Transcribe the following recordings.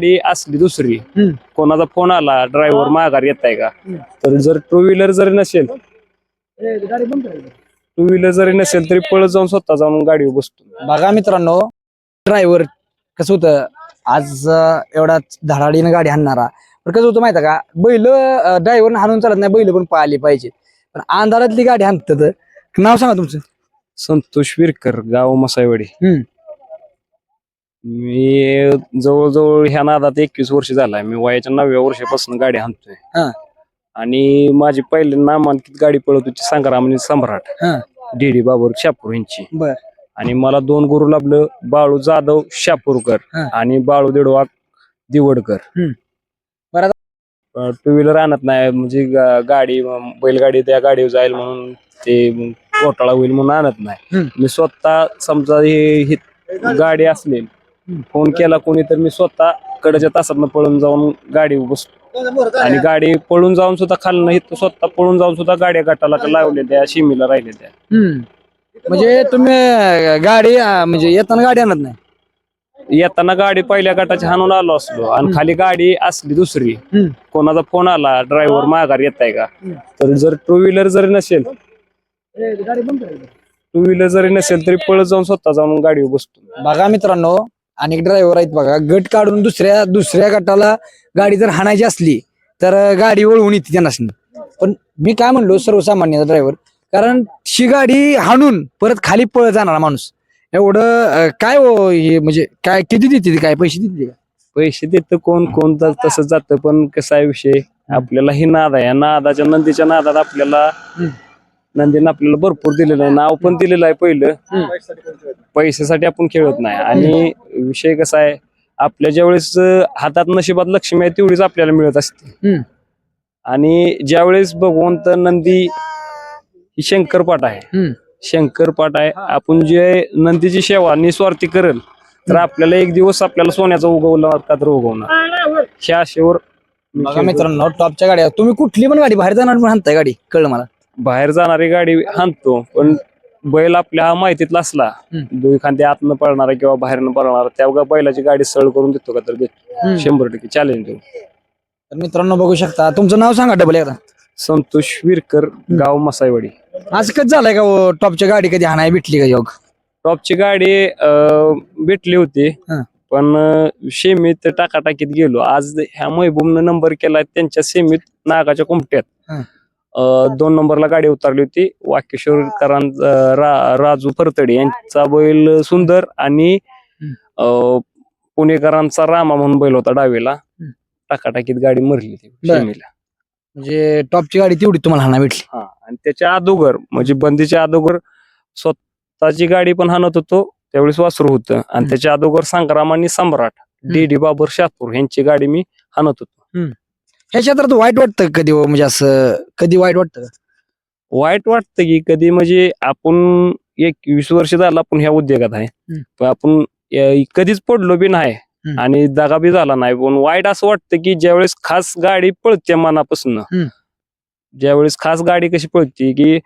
गाडी असली दुसरी. कोणाचा फोन आला ड्रायव्हर माघार येत आहे का. तर जर टू व्हीलर जरी नसेल टू व्हीलर जरी नसेल तरी पळत जाऊन स्वतः जाऊन गाडीवर बसतो. बघा मित्रांनो ड्रायव्हर कसं होतं आज एवढा धडाडीनं गाडी हाणणारा. पण कसं होतं माहिती का? बैल ड्रायव्हर हाणून चालत नाही बैल पण पाहिली पाहिजे. पण अंधारातली गाडी हाणतात. नाव सांगा तुमचं. संतोष विरकर गाव मसाईवाडी. हम्म. मी जवळजवळ ह्या नादात एकवीस वर्ष झालाय मी वयाच्या नवव्या वर्षापासून गाडी हाणतोय हा. आणि माझी पहिली नामांकित गाडी पळत होती संग्राम आणि सम्राट हा. डीडी बाबर शापूर यांची बर आणि मला दोन गुरु लाभलं बाळू जाधव शापूरकर हा. आणि बाळू देडवाक दिवडकर हम्म. बरं टू व्हीलर आणत नाही म्हणजे गा- गाडी अं, बैलगाडी त्या गाडीवर जाईल म्हणून ते मग घोटाळा होईल म्हणून आणत नाही हम्म. मी स्वतः समजा हे ही गाडी असली फोन केला कोणी तर मी स्वतः कडच्या तासात पळून जाऊन गाडीवर बसतो. आणि गाडी पळून जाऊन सुद्धा खाल्लं इथं स्वतः पळून जाऊन सुद्धा गाड्या गटाला लावल्या त्या शिमीला हम्म. म्हणजे तुम्ही गाडी अं, म्हणजे येताना गाडी आणत नाही? येताना गाडी पहिल्या गटाची हाणून आलो असलो आणि खाली गाडी असली दुसरी. कोणाचा फोन आला ड्रायव्हर माघार येत आहे का. तर जर टू व्हीलर जरी नसेल. टू व्हीलर जरी नसेल तरी पळत जाऊन स्वतः जाऊन गाडीवर बसतो. बघा मित्रांनो अनेक ड्रायव्हर आहेत बघा. गट काढून दुसऱ्या दुसऱ्या गटाला गाडी जर हाणायची असली तर गाडी वळवून येते त्यांना पण मी काय म्हणलो सर्वसामान्य ड्रायव्हर कारण शी गाडी हाणून परत खाली पळ जाणारा माणूस. एवढं काय हो हे म्हणजे काय किती देते काय? पैसे देते का पैसे देतं कोण कोण तसं जातं. पण कसा आहे विषय? आपल्याला ही नाद आहे. नादाच्या नंदीच्या नादात आपल्याला. नंदीनं आपल्याला भरपूर दिलेलं आहे. नाव पण दिलेलं आहे पहिलं. पैशासाठी आपण खेळत नाही. आणि विषय कसा आहे आपल्या ज्यावेळेस हातात नशिबात लक्ष्मी आहे तेवढीच आपल्याला मिळत असते. आणि ज्यावेळेस भगवंत नंदी ही शंकरपाठ आहे. शंकरपाठ आहे. आपण जे नंदीची सेवा निस्वार्थी करेल तर आपल्याला एक दिवस आपल्याला सोन्याचा उगवला का तर उगवणार ह्या आशेवर. मित्रांनो टॉपच्या गाड्या. तुम्ही कुठली पण गाडी बाहेर जाणार पण हाणताय गाडी. कळलं मला. बाहेर जाणारी गाडी हाणतो पण बैल आपल्या हा माहितीतला असला. दोन खांदे आतनं पळणारा किंवा बाहेरनं पळणारा त्या बैलाची गाडी सळ करून देतो का तर देतो. शंभर टक्के चॅलेंज देऊ. तर मित्रांनो बघू शकता तुमचं नाव सांगा डबल एकदा. संतोष विरकर गाव मसाईवाडी. आज कधी झालंय का हो, टॉपच्या गाडी कधी हाणाय भेटली का योग? टॉपची गाडी अं, भेटली होती हा. पण अं, सेमीत टाकाटाकीत गेलो. आज ह्या महबूबनं नंबर केला त्यांच्या सेमीत नागाच्या कुमट्यात. हा. दोन नंबरला गाडी उतरली होती. वाकेश्वरकरां रा- राजू फरतडे यांचा बैल सुंदर आणि पुणेकरांचा रामा म्हणून बैल होता डावीला. टाकाटाकीत गाडी मरली ती म्हणजे टॉपची गाडी तेवढी तुम्हाला हाणा भेटली हा आणि त्याच्या अगोदर म्हणजे बंदीच्या अगोदर स्वतःची गाडी पण हाणत होतो त्यावेळेस वासरू होतं. आणि. त्याच्या अगोदर संग्राम आणि सम्राट डी डी बाबर शापूर यांची गाडी मी हाणत होतो. ह्या क्षेत्रात वाईट वाटतं का कधी हो? म्हणजे असं कधी वाईट वाटतं का? वाईट वाटतं की कधी म्हणजे आपण एक वीस वर्ष झालं आपण ह्या उद्योगात आहे हम्म. पण आपण अं, कधीच पडलो बी नाही हम्म. आणि दगा बी झाला नाही पण वाईट असं वाटतं की ज्यावेळेस खास गाडी पळते मनापासून हम्म. ज्यावेळेस खास गाडी कशी पळते की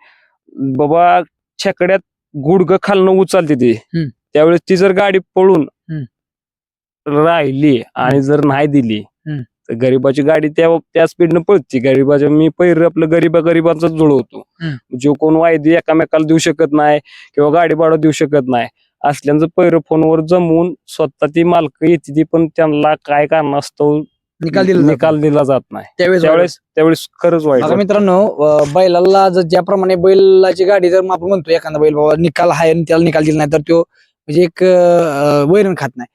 बाबा छकड्यात गुडघ खालनं उचलते ती हम्म. त्यावेळेस ती जर गाडी पळून. राहिली आणि जर नाही दिली हम्म. तर गरीबाची गाडी त्या त्या स्पीडनं पळते. गरीबाच्या मी पहिर आपलं गरीबा गरीबाचा जुळवतो. जो कोण वायदी एकामेकाला देऊ शकत नाही किंवा गाडी भाडं देऊ शकत नाही. असल्यांचं पैर फोनवर जमवून स्वतः ती मालक येते ती पण त्यांना काय कारण असतो निकाल दिला निकाल दिला जात नाही. त्यावेळेस त्यावेळेस त्यावेळेस खरंच वाईट. मित्रांनो बैलाला जर ज्याप्रमाणे बैलाची गाडी जर आपण म्हणतो एखादा बैल बाबा निकाल आहे आणि त्याला निकाल दिला नाही तर तो म्हणजे एक वैरण खात नाही.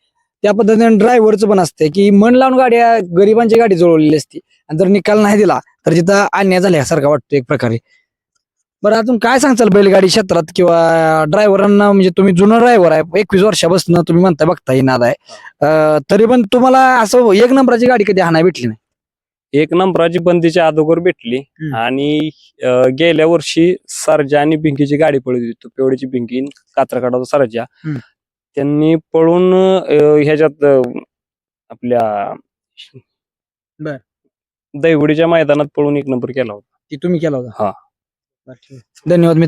त्या पद्धतीने ड्रायव्हरचं पण असते की मन लावून गाड्या गरिबांची गाडी जुळवलेली असते. आणि जर निकाल नाही दिला तर तिथं अन्याय झाल्यासारखा वाटतो एक प्रकारे. बरं अजून काय सांगचाल बैलगाडी क्षेत्रात किंवा ड्रायव्हरांना म्हणजे तुम्ही जुनं ड्रायव्हर आहे एकवीस वर्षापासून तुम्ही म्हणताय बघता येणार आहे तरी पण तुम्हाला असं एक नंबराची गाडी कधी हाणाय भेटली नाही? एक नंबराची बंदीच्या अगोदर भेटली. आणि गेल्या वर्षी सरजा आणि भिंकीची गाडी पळत होती. पेवडीची भिंकी कात्रकाडाचा सरजा. त्यांनी पळून अं, ह्याच्यात अं, आपल्या बर. दैवडीच्या मैदानात पळून एक नंबर केला होता ती तुम्ही केला होता हा. धन्यवाद मित्र